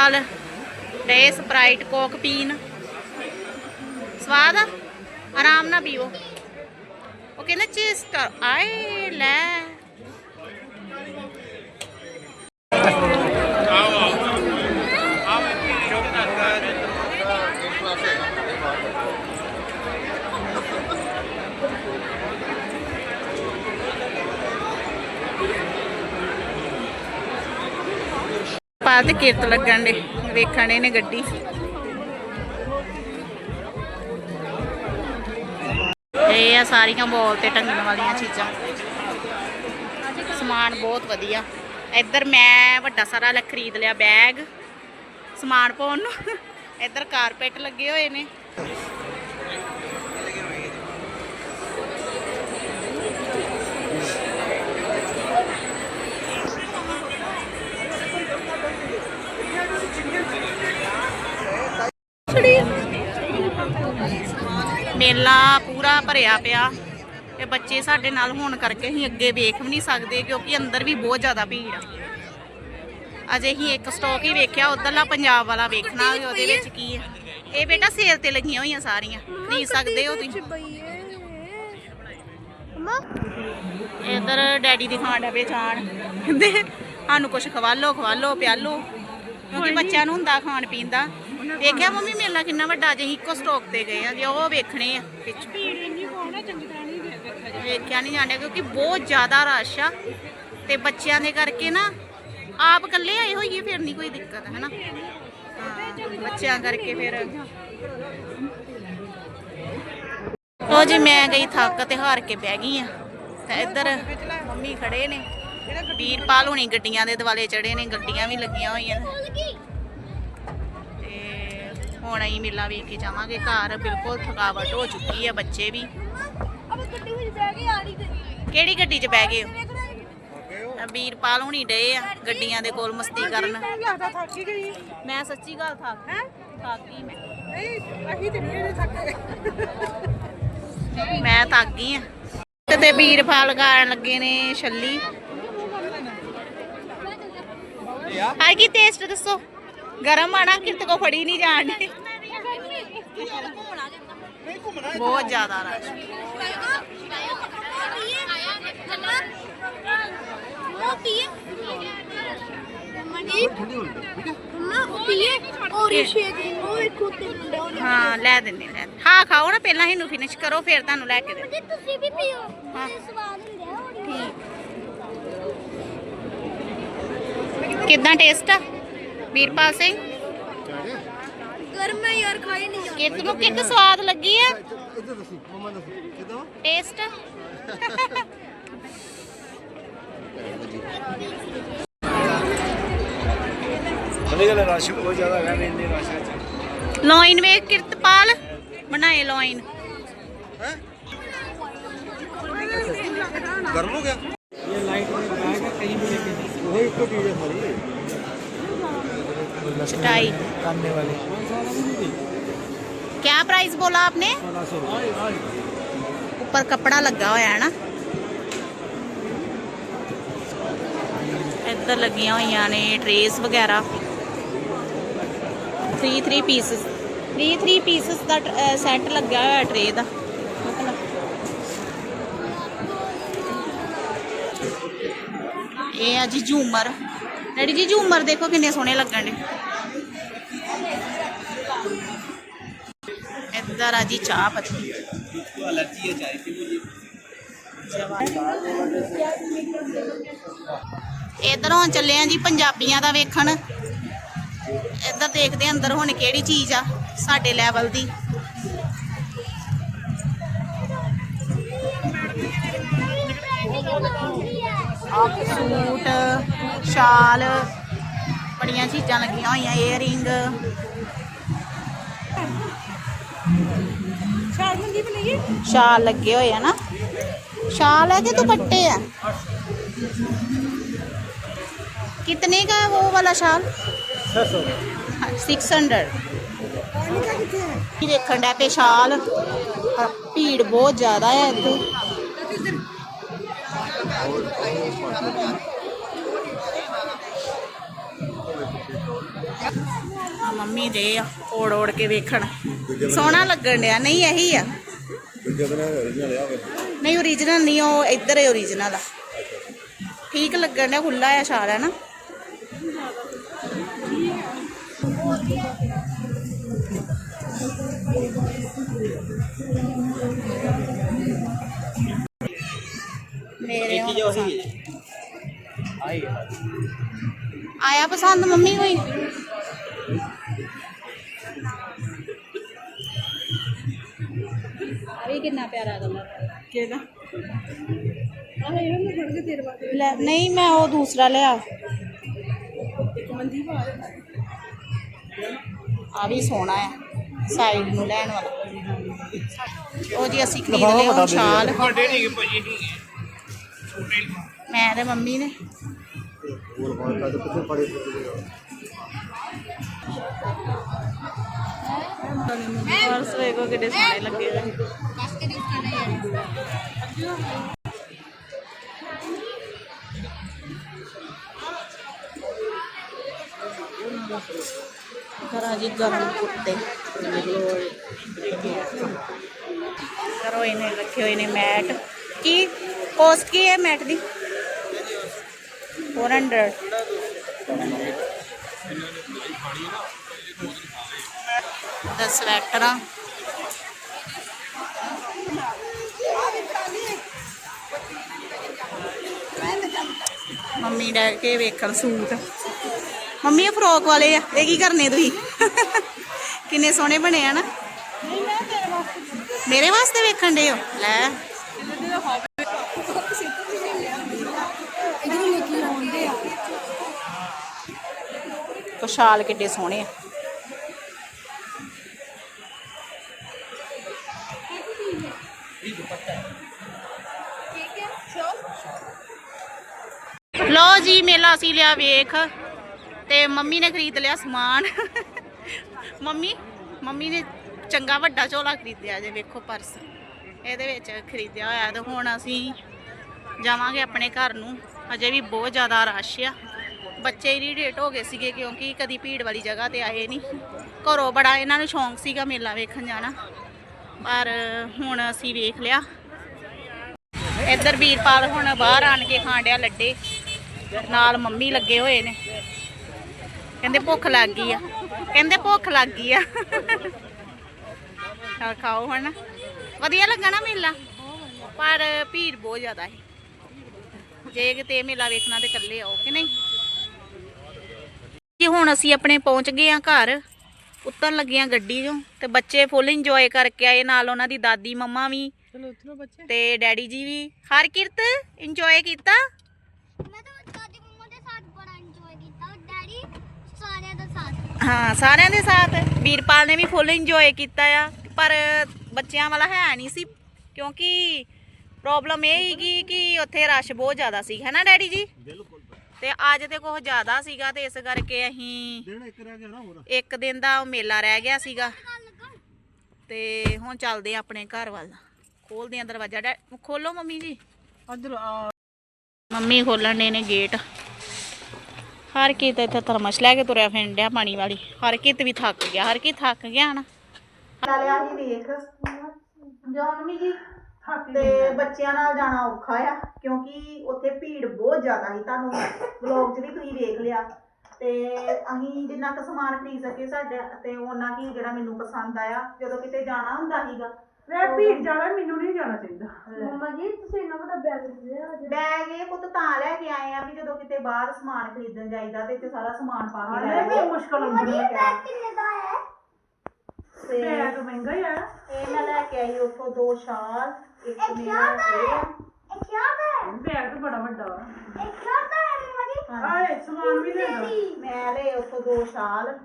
ਇੱਥੇ ਡੇ Sprite Coke ਪੀਣ। ਸਵਾਦ ਆਰਾਮ ਨਾਲ ਪੀਓ ਉਹ ਕਹਿੰਦਾ ਚੀਜ਼ ਕਰ ਆਏ ਲੈ। ਪਾ ਤੇ ਕਿਰਤ ਲੱਗਣ ਦੇ, ਵੇਖਣ ਇਹਨੇ ਗੱਡੀ। ਇਹ ਆ ਸਾਰੀਆਂ ਬੋਲ ਤੇ ਟੰਗਣ ਵਾਲੀਆਂ ਚੀਜ਼ਾਂ। ਸਮਾਨ ਬਹੁਤ ਵਧੀਆ। ਇੱਧਰ ਮੈਂ ਵੱਡਾ ਸਾਰਾ ਲੈ ਖਰੀਦ ਲਿਆ ਬੈਗ ਸਮਾਨ ਪਾਉਣ ਨੂੰ। ਇੱਧਰ ਕਾਰਪੇਟ ਲੱਗੇ ਹੋਏ ਨੇ। ਮੇਲਾ ਪੂਰਾ ਭਰਿਆ ਪਿਆ ਤੇ ਬੱਚੇ ਸਾਡੇ ਨਾਲ ਹੋਣ ਕਰਕੇ ਅਸੀਂ ਅੱਗੇ ਵੇਖ ਵੀ ਨਹੀਂ ਸਕਦੇ ਕਿਉਂਕਿ ਅੰਦਰ ਵੀ ਬਹੁਤ ਜ਼ਿਆਦਾ ਭੀੜ ਆ। ਅਜੇ ਹੀ ਇੱਕ ਸਟਾਕ ਹੀ ਵੇਖਿਆ ਉਧਰਲਾ ਪੰਜਾਬ ਵਾਲਾ ਵੇਖਣਾ ਵੀ ਉਹਦੇ ਵਿੱਚ ਕੀ ਆ। ਇਹ ਬੇਟਾ ਸੇਲ ਤੇ ਲੱਗੀਆਂ ਹੋਈਆਂ ਸਾਰੀਆਂ ਖਰੀਦ ਸਕਦੇ ਹੋ ਤੁਸੀਂ ਇਧਰ ਡੈਡੀ ਦੀ ਖਾਣ ਡੱਬੇ ਚਾਣ ਕਹਿੰਦੇ ਸਾਨੂੰ ਕੁਝ ਖਵਾ ਲਓ ਖਵਾ ਲਓ ਪਿਆ ਲਓ ਕਿਉਂਕਿ ਬੱਚਿਆਂ ਨੂੰ ਹੁੰਦਾ ਖਾਣ ਪੀਣ ਦਾ। ਵੇਖਿਆ ਮੰਮੀ ਮੇਲਾ ਕਿੰਨਾ ਵੱਡਾ ਜੇ ਇੱਕੋ ਸਟਾਕ ਤੇ ਗਏ ਆ ਜੇ ਉਹ ਵੇਖਣੇ ਆ ਵਿੱਚ ਵੇਖਿਆ ਨਹੀਂ ਜਾਂਦਾ ਕਿਉਂਕਿ ਬਹੁਤ ਜ਼ਿਆਦਾ ਰਸ਼ ਆ ਤੇ ਬੱਚਿਆਂ ਦੇ ਕਰਕੇ ਨਾ ਆਪ ਇਕੱਲੇ ਆਏ ਹੋਈਏ ਫਿਰ ਨਹੀਂ ਕੋਈ ਦਿੱਕਤ ਹੈ ਨਾ ਬੱਚਿਆਂ ਕਰਕੇ ਫਿਰ। ਉਹ ਜੀ ਮੈਂ ਗਈ ਥੱਕ ਤੇ ਹਾਰ ਕੇ ਬਹਿ ਗਈ ਆ। ਤੇ ਇੱਧਰ ਮੰਮੀ ਖੜੇ ਨੇ। ਵੀਰਪਾਲ ਹੁਣੀ ਗੱਡੀਆਂ ਦੇ ਦਿਵਾਲੇ ਚੜੇ ਨੇ ਗੱਡੀਆਂ ਵੀ ਲੱਗੀਆਂ ਹੋਈਆਂ ਹੁਣ ਅਸੀਂ ਮੇਲਾ ਵੇਖ ਕੇ ਜਾਵਾਂਗੇ। ਘਰ ਬਿਲਕੁਲ ਥਕਾਵਟ ਹੋ ਚੁੱਕੀ ਹੈ ਬੱਚੇ ਵੀ। ਕਿਹੜੀ ਗੱਡੀ 'ਚ ਬਹਿ ਗਏ ਹੋ? ਵੀਰਪਾਲ ਹੁਣੀ ਡਏ ਆ ਗੱਡੀਆਂ ਦੇ ਕੋਲ ਮਸਤੀ ਕਰਨ। ਹੀ ਮੈਂ ਸੱਚੀ ਗੱਲ ਥੱਕ ਹੈ? ਥੱਕ ਗਈ ਮੈਂ। ਨਹੀਂ ਤੇ ਨਹੀਂ ਥੱਕੇ। ਮੈਂ ਥੱਕ ਗਈ ਆ। ਤੇ ਤੇ ਵੀਰਪਾਲ ਗਾਣ ਲੱਗੇ ਨੇ ਛੱਲੀ। ਹਾਈ ਕੀ ਟੇਸਟ ਦੱਸੋ? ਗਰਮ ਆਣਾ ਕਿਰਤ ਕੋ ਫੜੀ ਨਹੀਂ ਜਾਣ ਦੀ ਬਹੁਤ ਜ਼ਿਆਦਾ ਰਸ਼। ਹਾਂ, ਲੈ ਦਿੰਦੇ ਲੈ ਹਾਂ, ਖਾਓ ਨਾ, ਪਹਿਲਾਂ ਇਹਨੂੰ ਫਿਨਿਸ਼ ਕਰੋ, ਫਿਰ ਤੁਹਾਨੂੰ ਲੈ ਕੇ ਦੇ ਤੁਸੀਂ ਵੀ ਪੀਓ ਸਵਾਦ ਹੁੰਦਾ ਹੈ। ਠੀਕ। ਕਿੱਦਾਂ ਟੇਸਟ ਆ? ਵੀਰਪਾਲ ਸਿੰਘ ਗਰਮ ਹੈ ਯਾਰ ਖਾਈ ਨਹੀਂ ਜਾਂਦਾ ਕਿਤ ਨੂੰ ਕਿੰਨੀ ਸਵਾਦ ਲੱਗੀ ਆ ਇੱਧਰ ਦੱਸੀ ਮਮਾ ਦੱਸੀ ਕਿਦਾਂ ਟੇਸਟ ਉਹਨੇ ਗੱਲ ਰਸ਼ ਬਹੁਤ ਜ਼ਿਆਦਾ ਹੈ ਮੈਂ ਇੰਨੇ ਰਸ਼ ਵਿੱਚ ਲੋਇਨ ਵੇਖ ਕਿਰਤਪਾਲ ਬਣਾਏ ਲੋਇਨ ਗਰਮ ਹੋ ਗਿਆ ਇਹ ਲਾਈਟ में बैग है कहीं भी लेके वही तो चीज है सारी चटाई करने वाले क्या प्राइस बोला आपने सोलह सौ रुपये ਉੱਪਰ ਕੱਪੜਾ ਲੱਗਾ ਹੋਇਆ ਹੈ ਨਾ ਇੱਧਰ ਲੱਗੀਆਂ ਹੋਈਆਂ ਨੇ ਟਰੇਸ ਵਗੈਰਾ 3 3 ਪੀਸਸ 3 3 ਪੀਸਸ ਦਾ ਸੈੱਟ ਲੱਗਿਆ ਹੋਇਆ ਟਰੇ ਦਾ ਇਹ ਆ ਜੀ ਝੂਮਰ ਡੈਡੀ ਜੀ ਝੂਮਰ ਦੇਖੋ ਕਿੰਨੇ ਸੋਹਣੇ ਲੱਗਣ ਦੇ ਇੱਧਰ ਆ ਜੀ ਚਾਹ ਪੱਤੀ एलर्जी है चाय की मुझे ਇਧਰੋਂ ਚੱਲੇ ਆ ਜੀ ਪੰਜਾਬੀਆਂ ਦਾ ਵੇਖਣ ਇੱਧਰ ਦੇਖਦੇ ਆ ਅੰਦਰ ਹੁਣ ਕਿਹੜੀ ਚੀਜ਼ ਆ ਸਾਡੇ ਲੈਵਲ ਦੀ ਸੂਟ ਸ਼ਾਲ ਬੜੀਆਂ ਚੀਜ਼ਾਂ ਲੱਗੀਆਂ ਹੋਈਆਂ ਏਅਰਿੰਗ ਸ਼ਾਲ ਮੰਦੀ ਵੀ ਲਈਏ ਸ਼ਾਲ ਲੱਗੇ ਹੋਏ ਆ ਨਾ ਸ਼ਾਲ ਹੈ ਕਿ ਦੁਪੱਟੇ ਆ कितने का है वो वाला शाल छः सौ 600 ਪਾਣੀ ਕਾ ਕਿੱਥੇ ਹੈ ਕੀ ਦੇਖਣ ਦਾ ਪੇ ਸ਼ਾਲ ਆ ਮੰਮੀ ਦੇ ਆ ਓੜ ਓੜ ਕੇ ਵੇਖਣ। ਸੋਹਣਾ ਲੱਗਣ ਡਿਆ ਨਹੀਂ ਇਹੀ ਆ। ਨਹੀਂ ਓਰੀਜਨਲ ਨਹੀਂ ਉਹ ਇੱਧਰ ਹੈ ਓਰੀਜਨਲ ਆ। ਠੀਕ ਲੱਗਣ ਡਿਆ ਖੁੱਲਾ ਆ ਸ਼ਾਲ ਹੈ ਨਾ। ਮੇਰੇ ਆਇਆ ਪਸੰਦ ਮੰਮੀ ਕੋਈ? ਵੀ ਕਿੰਨਾ ਪਿਆਰਾ ਕਲਰ ਕਿਹੜਾ ਆਹ ਇਹਨਾਂ ਨੂੰ ਫੜ ਕੇ ਤੇਰੇ ਵਾਸਤੇ ਲੈ ਨਹੀਂ ਮੈਂ ਉਹ ਦੂਸਰਾ ਲਿਆ। ਇੱਕ ਮੰਦੀ ਪਾ ਆ ਵੀ ਸੋਹਣਾ ਹੈ ਸਾਈਡ ਨੂੰ ਲੈਣ ਵਾਲਾ। ਉਹ ਜੀ ਅਸੀਂ ਖਰੀਦ ਲਿਆ ਹੁਣ ਸ਼ਾਲ ਮੈਂ ਤੇ ਮੰਮੀ ਨੇ। ਹੋਰ ਬਾਤ ਤਾਂ ਪਿੱਛੇ ਪੜੇ ਪਰਸ ਵੇਖੋ ਕਿੱਡੇ ਸੋਹਣੇ ਲੱਗੇ ਹੋਏ। ਕਰਾਂ ਜੀ ਗਰਮ ਕੁੱਤੇ। ਕਰੋ ਇਹਨੇ ਰੱਖੇ ਹੋਏ ਨੇ ਮੈਟ। ਕੀ? ਕੋਸਟ ਕੀ ਹੈ ਮੈਟ ਦੀ? 400 ਦਾ ਸਵੈਟਰਾਂ ਮੰਮੀ ਡੈ ਕੇ ਵੇਖਣ ਸੂਟ। ਮੰਮੀ, ਇਹ ਫਰੋਕ ਵਾਲੇ ਆ। ਇਹ ਕੀ ਕਰਨੇ ਤੁਸੀਂ? ਕਿੰਨੇ ਸੋਹਣੇ ਬਣੇ ਆ ਨਾ। ਮੇਰੇ ਵਾਸਤੇ ਵੇਖਣ ਦੇ ਹੋ? ਲੈ। ਇਧਰ ਲੈ ਕੁਸ਼ਾਲ ਕਿੱਡੇ ਸੋਹਣੇ ਆ। ਲਓ ਜੀ, ਮੇਲਾ ਅਸੀਂ ਲਿਆ ਵੇਖ। ਤੇ ਮੰਮੀ ਨੇ ਖਰੀਦ ਲਿਆ ਸਮਾਨ। ਮੰਮੀ ਮੰਮੀ ਨੇ ਚੰਗਾ ਵੱਡਾ ਝੋਲਾ ਖਰੀਦਿਆ ਜੇ, ਵੇਖੋ ਪਰਸ। ਇਹਦੇ ਵਿੱਚ ਖਰੀਦਿਆ ਹੋਇਆ ਤੇ ਹੁਣ ਅਸੀਂ ਜਾਵਾਂਗੇ ਆਪਣੇ ਘਰ ਨੂੰ। ਅਜੇ ਵੀ ਬਹੁਤ ਜ਼ਿਆਦਾ ਰਸ਼ ਆ। ਬੱਚੇ ਇਰੀਟੇਟ ਹੋ ਗਏ ਸੀਗੇ ਕਿਉਂਕਿ ਕਦੀ ਭੀੜ ਵਾਲੀ ਜਗ੍ਹਾ ਤੇ ਆਏ ਨਹੀਂ ਘਰੋਂ ਬੜਾ ਇਹਨਾਂ ਨੂੰ ਸ਼ੌਂਕ ਸੀਗਾ ਮੇਲਾ ਵੇਖਣ ਜਾਣਾ। ਪਰ ਹੁਣ ਅਸੀਂ ਵੇਖ ਲਿਆ। ਇੱਧਰ ਵੀਰਪਾਲ ਹੁਣ ਬਾਹਰ ਆਣ ਕੇ ਖਾਂਡਿਆ ਲੱਡੇ। ਨਾਲ ਮੰਮੀ ਲੱਗੇ ਹੋਏ ਨੇ। ਕਹਿੰਦੇ ਭੁੱਖ ਲੱਗ ਗਈ ਆ। ਕਹਿੰਦੇ ਭੁੱਖ ਲੱਗ ਗਈ ਆ। ਚਲ ਖਾਓ ਹੁਣ ਵਧੀਆ ਲੱਗਾ ਨਾ ਮੇਲਾ? ਪਰ ਭੀੜ ਬਹੁਤ ਜ਼ਿਆਦਾ ਹੈ ਜੇ ਕਿਤੇ ਮੇਲਾ ਵੇਖਣਾ ਤੇ ਇਕੱਲੇ ਆਓ ਕਿ ਨਹੀਂ? ਜੀ ਹੁਣ ਅਸੀਂ ਆਪਣੇ ਪਹੁੰਚ ਗਏ ਆ ਘਰ। ਉੱਤਰ ਲੱਗੀਆਂ ਗੱਡੀ 'ਚੋਂ ਤੇ ਬੱਚੇ ਫੁੱਲ ਇੰਜੋਏ ਕਰਕੇ ਆਏ ਨਾਲ ਉਹਨਾਂ ਦੀ ਦਾਦੀ ਮੰਮਾ ਵੀ ਤੇ ਡੈਡੀ ਜੀ ਵੀ। ਹਰ ਕਿਰਤ ਇੰਜੋਏ ਕੀਤਾ ਮੈਂ ਤਾਂ ਦਾਦੀ ਮੰਮਾ ਦੇ ਸਾਥ ਬੜਾ ਇੰਜੋਏ ਕੀਤਾ ਡੈਡੀ ਸਾਰਿਆਂ ਦਾ ਸਾਥ ਹਾਂ ਸਾਰਿਆਂ ਦੇ ਸਾਥ। ਵੀਰਪਾਲ ਨੇ ਵੀ ਫੁੱਲ ਇੰਜੋਏ ਕੀਤਾ ਆ। ਪਰ ਬੱਚਿਆਂ ਵਾਲਾ ਹੈ ਨਹੀਂ ਸੀ ਕਿਉਂਕਿ ਪ੍ਰੋਬਲਮ ਇਹ ਸੀਗੀ ਕਿ ਉੱਥੇ ਰਸ਼ ਬਹੁਤ ਜ਼ਿਆਦਾ ਸੀ। ਹੈ ਨਾ ਡੈਡੀ ਜੀ? ਬਿਲਕੁਲ ਤੇ ਅੱਜ ਤੇ ਕੁਝ ਜ਼ਿਆਦਾ ਸੀਗਾ ਤੇ ਇਸ ਕਰਕੇ ਅਸੀਂ ਦਿਨ ਇੱਕ ਰਹਿ ਗਿਆ ਨਾ ਹੋਰ। ਇੱਕ ਦਿਨ ਦਾ ਮੇਲਾ ਰਹਿ ਗਿਆ ਸੀਗਾ। ਤੇ ਹੁਣ ਚੱਲਦੇ ਆ ਆਪਣੇ ਘਰ ਵੱਲ। ਖੋਲਦੇ ਆ ਦਰਵਾਜ਼ਾ। ਡੈ ਖੋਲੋ ਮੰਮੀ ਜੀ। ਮੰਮੀ ਖੋਲਣ ਦੇ ਨੇ ਗੇਟ ਹਰ ਕੀ ਤੇ ਇੱਥੇ ਥਰਮਸ ਲੈ ਕੇ ਤੁਰਿਆ ਫਿਰਨ ਡਿਆ ਪਾਣੀ ਵਾਲੀ। ਹਰ ਕੀਤ ਵੀ ਥੱਕ ਗਿਆ ਹਰ ਕੀ ਥੱਕ ਗਿਆ ਨਾ। ਚੱਲਿਆ ਹੀ ਵੇਖ। ਜੋ। ਮੰਮੀ ਜੀ ਤੇ ਬੱਚਿਆਂ ਨਾਲ ਜਾਣਾ ਔਖਾ ਆ ਕਿਉਂਕਿ ਉੱਥੇ ਭੀੜ ਬਹੁਤ ਜ਼ਿਆਦਾ ਸੀ ਤੁਹਾਨੂੰ। ਵਲੌਗ 'ਚ ਵੀ ਤੁਸੀਂ ਵੇਖ ਲਿਆ। ਤੇ ਅਸੀਂ ਜਿੰਨਾ ਕੁ ਸਮਾਨ ਖਰੀਦ ਸਕੇ ਸਾਡੇ ਤੇ ਉਹਨਾਂ ਹੀ ਜਿਹੜਾ ਮੈਨੂੰ ਪਸੰਦ ਆਇਆ। ਜਦੋਂ ਕਿਤੇ ਜਾਣਾ ਹੁੰਦਾ ਸੀਗਾ ਮੈਂ ਭੀੜ ਜਾਣਾ ਮੈਨੂੰ ਨਹੀਂ ਜਾਣਾ ਚਾਹੀਦਾ। ਮੰਮਾ ਜੀ ਤੁਸੀਂ ਇੰਨਾ ਵੱਡਾ ਬੈਗ ਲਿਆ ਬੈਗ ਇਹ ਪੁੱਤ ਤਾਂ ਲੈ ਕੇ ਆਏ ਆ ਵੀ ਜਦੋਂ ਕਿਤੇ ਬਾਹਰ ਸਮਾਨ ਖਰੀਦਣ ਜਾਈਦਾ ਤੇ ਇੱਥੇ ਸਾਰਾ ਸਮਾਨ ਪਾ ਕੇ ਲੈ ਇਹ ਵੀ ਮੁਸ਼ਕਲ ਹੁੰਦੀ ਹੈ। ਬੈਗ ਕਿੰਨੇ ਦਾ ਹੈ? ਤੇ ਬੈਗ ਮਹਿੰਗਾ ਹੀ ਆ ਇਹ ਮੈਂ ਲੈ ਕੇ ਆਈ ਉੱਥੋਂ ਦੋ ਸ਼ਾਲ ਇੱਕ ਮੇਰਾ ਇਹ। ਕੀ ਹੈ? ਬੈਗ ਤਾਂ ਬੜਾ ਵੱਡਾ ਵਾ। ਇਹ ਕੀ ਹੈ ਮੰਮਾ ਜੀ? ਆਏ ਸਮਾਨ ਵੀ ਲੈਣਾ ਮੈਂ ਲਏ ਉੱਥੋਂ ਦੋ ਸ਼ਾਲ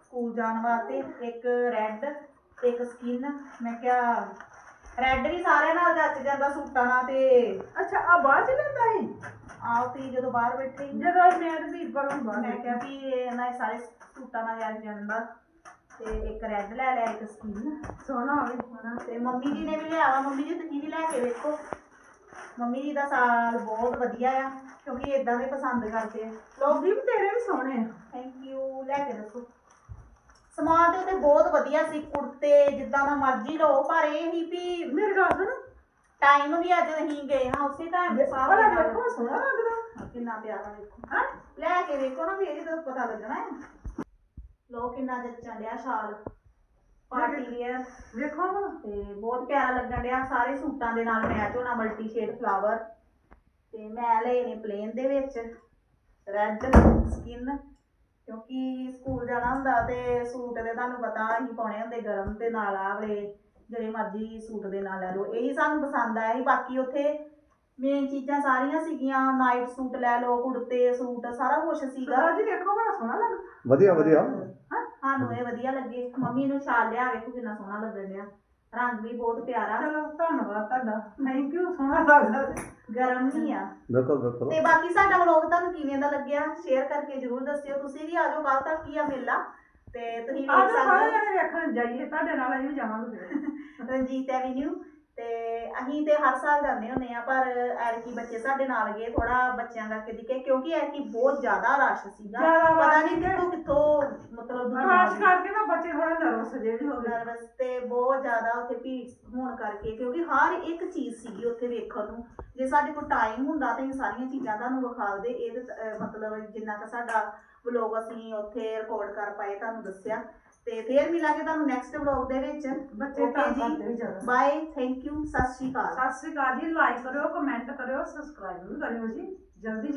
ਸਕੂਲ ਜਾਣ ਵਾਸਤੇ ਇੱਕ ਰੈੱਡ ਤੇ ਇੱਕ ਸਕਿਨ ਮੈਂ ਕਿਹਾ ਰੈੱਡ ਵੀ ਸਾਰਿਆਂ ਨਾਲ ਜੱਚ ਜਾਂਦਾ ਸੂਟਾਂ ਨਾਲ ਤੇ ਅੱਛਾ ਆ ਬਾਅਦ ਚ ਲੈਂਦਾ ਹੈ ਆਓ ਤੀ ਜਦੋਂ ਬਾਹਰ ਬੈਠੇ ਸੀ ਨਾ, ਜਦੋਂ ਮੈਂ ਤੇ ਵੀਰ ਪਰ ਹੁੰਦਾ ਮੈਂ ਕਿਹਾ ਵੀ ਇਹਨਾਂ ਦੇ ਸਾਰੇ ਸੂਟਾਂ ਨਾਲ ਜੱਚ ਜਾਂਦਾ ਤੇ ਇੱਕ ਰੈੱਡ ਲੈ ਲਿਆ ਇੱਕ ਸਕਿਨ। ਸੋਹਣਾ ਹੋਵੇ। ਹਨਾ ਤੇ ਮੰਮੀ ਜੀ ਨੇ ਵੀ ਲਿਆ ਵਾ। ਮੰਮੀ ਜੀ ਤੁਸੀਂ ਵੀ ਲੈ ਕੇ ਵੇਖੋ। ਮੰਮੀ ਜੀ ਦਾ ਸਾਲ ਬਹੁਤ ਵਧੀਆ ਆ ਕਿਉਂਕਿ ਇਦਾਂ ਦੇ ਪਸੰਦ ਕਰਦੇ ਆ। ਲੋਕ ਵੀ ਤੇਰੇ ਵੀ ਸੋਹਣੇ ਆ। ਥੈਂਕ ਯੂ ਲੈ ਕੇ ਦੱਸੋ। ਸਮਾਨ ਤੇ ਉੱਤੇ ਬਹੁਤ ਵਧੀਆ ਸੀ ਕੁੜਤੇ ਜਿੱਦਾਂ ਦਾ ਮਰਜ਼ੀ ਲਓ ਪਰ ਇਹ ਹੀ ਵੀ ਮੇਰੀ ਗੱਲ ਸੁਣ ਟਾਈਮ ਵੀ ਅੱਜ ਅਸੀਂ ਗਏ ਹਾਂ ਉਸੇ ਟਾਈਮ ਦੇ ਬੜਾ ਦੇਖੋ ਸੋਹਣਾ ਲੱਗਦਾ। ਕਿੰਨਾ ਪਿਆਰਾ ਵੇਖੋ। ਹਾਂ? ਲੈ ਕੇ ਵੇਖੋ ਨਾ ਫੇਰ ਤਾਂ ਪਤਾ ਲੱਗਣਾ ਹੈ। ਲੋ ਕਿੰਨਾ ਜੱਚਣ ਡਿਆ ਸ਼ਾਲ। ਪਾਰਟੀ ਵੇਅਰ ਵੇਖੋ ਨਾ। ਤੇ ਬਹੁਤ ਪਿਆਰਾ ਲੱਗਣ ਡਿਆ ਸਾਰੇ ਸੂਟਾਂ ਦੇ ਨਾਲ ਮੈਚ ਹੋਣਾ ਮਲਟੀ ਸ਼ੇਡ ਫਲਾਵਰ ਤੇ ਮੈਂ ਲਏ ਨੇ ਪਲੇਨ ਦੇ ਵਿੱਚ। ਰੈੱਡ ਸਕਿਨ ਕਿਉਂਕਿ ਸਕੂਲ ਜਾਣਾ ਹੁੰਦਾ ਤੇ ਸੂਟ ਦੇ ਤੁਹਾਨੂੰ ਪਤਾ ਅਸੀਂ ਪਾਉਣੇ ਹੁੰਦੇ ਗਰਮ ਤੇ ਨਾਲ ਆਹ ਵਾਲੇ ਜਿਹੜੇ ਮਰਜ਼ੀ ਸੂਟ ਦੇ ਨਾਲ ਲੈ ਲਓ। ਇਹੀ ਸਾਨੂੰ ਪਸੰਦ ਆਇਆ ਸੀ। ਬਾਕੀ ਉੱਥੇ ਮੇਨ ਚੀਜ਼ਾਂ ਸਾਰੀਆਂ ਸੀਗੀਆਂ। ਨਾਈਟ ਸੂਟ ਲੈ ਲਓ ਕੁੜਤੇ ਸੂਟ ਸਾਰਾ ਕੁਝ ਸੀਗਾ। ਜੀ ਵੇਖੋ ਬੜਾ ਸੋਹਣਾ ਲੱਗਦਾ। ਵਧੀਆ ਵਧੀਆ। ਸਾਨੂੰ ਇਹ ਵਧੀਆ ਲੱਗੇ। ਮੰਮੀ ਨੂੰ ਸ਼ਾਲ ਲਿਆ ਵੇਖੋ ਕਿੰਨਾ ਸੋਹਣਾ ਲੱਗਣ ਡਿਆ। ਰੰਗ ਵੀ ਬਹੁਤ ਪਿਆਰਾ। ਚਲੋ ਧੰਨਵਾਦ ਤੁਹਾਡਾ। ਥੈਂਕ ਯੂ ਸੋਹਣਾ ਲੱਗਦਾ। ਗਰਮ ਨਹੀਂ ਆ। ਬਿਲਕੁਲ ਬਿਲਕੁਲ। ਤੇ ਬਾਕੀ ਸਾਡਾ ਵਲੌਗ ਤੁਹਾਨੂੰ ਕਿਵੇਂ ਦਾ ਲੱਗਿਆ ਸ਼ੇਅਰ ਕਰਕੇ ਜਰੂਰ ਦੱਸਿਓ। ਤੁਸੀਂ ਵੀ ਆਜੋ ਕੱਲ ਤੱਕ ਕੀ ਆ ਮੇਲਾ। ਤੇ ਤੁਸੀਂ ਆਹ ਵੇਖ ਸਾਰੇ ਸਕਦੇ ਜਣੇ ਵੇਖਣ ਜਾਈਏ ਤੁਹਾਡੇ ਨਾਲ ਅਸੀਂ ਵੀ ਜਾਵਾਂਗੇ ਫਿਰ। ਹੋ ਰਣਜੀਤ ਐਵੀਨਿਊ ਤੇ ਅਸੀਂ ਤੇ ਹਰ ਸਾਲ ਜਾਂਦੇ ਹੁੰਦੇ ਆ ਪਰ ਐਰਕੀ ਬੱਚੇ ਸਾਡੇ ਨਾਲ ਗਏ ਥੋੜਾ ਬੱਚਿਆਂ ਕਰਕੇ ਦਿਖੇ ਕਿਉਂਕਿ ਐਰਕੀ ਬਹੁਤ ਜ਼ਿਆਦਾ ਰਸ਼ ਸੀਗਾ। ਜ਼ਿਆਦਾ ਪਤਾ ਨਹੀਂ ਸੀਗਾ। ਕਿੱਥੋਂ ਕਿੱਥੋਂ ਮਤਲਬ ਖਾਸ ਦੀ- ਕਰਕੇ ਨਾ ਬੱਚੇ ਥੋੜਾ ਨਰਵਸ ਜਿਹੇ ਵੀ ਹੋ ਗਏ। ਨਰਵਸ ਤੇ ਬਹੁਤ ਜ਼ਿਆਦਾ ਉੱਥੇ ਭੀੜ ਹੋਣ ਕਰਕੇ ਕਿਉਂਕਿ ਹਰ ਇੱਕ ਚੀਜ਼ ਸੀਗੀ ਉੱਥੇ ਵੇਖਣ ਨੂੰ। ਜੇ ਸਾਡੇ ਕੋਲ ਟਾਈਮ ਹੁੰਦਾ ਤਾਂ ਇਹ ਸਾਰੀਆਂ ਚੀਜ਼ਾਂ ਤੁਹਾਨੂੰ ਵਿਖਾਲਦੇ। ਇਹ ਤੇ, ਅਹ, ਮਤਲਬ ਜਿੰਨਾ ਕੁ ਸਾਡਾ ਵਲੌਗ ਅਸੀਂ ਉੱਥੇ ਰਿਕਾਰਡ ਕਰ ਪਾਏ ਤੁਹਾਨੂੰ ਦੱਸਿਆ। ਤੇ ਫੇਰ ਮਿਲਾਂਗੇ ਤੁਹਾਨੂੰ ਨੈਕਸਟ ਵਲੌਗ ਦੇ ਵਿੱਚ ਬੱਚੇ Okay ਤੰਗ ਜੀ। ਕਰਦੇ ਵੀ ਜ਼ਿਆਦਾ ਬਾਏ ਥੈਂਕ ਯੂ ਸਤਿ ਸ਼੍ਰੀ ਅਕਾਲ ਸਤਿ ਸ੍ਰੀ ਅਕਾਲ ਜੀ ਲਾਈਕ ਕਰਿਓ ਕਮੈਂਟ ਕਰਿਓ ਸਬਸਕ੍ਰਾਈਬ ਵੀ ਕਰਿਓ ਜੀ ਜਲਦੀ ਜਲਦੀ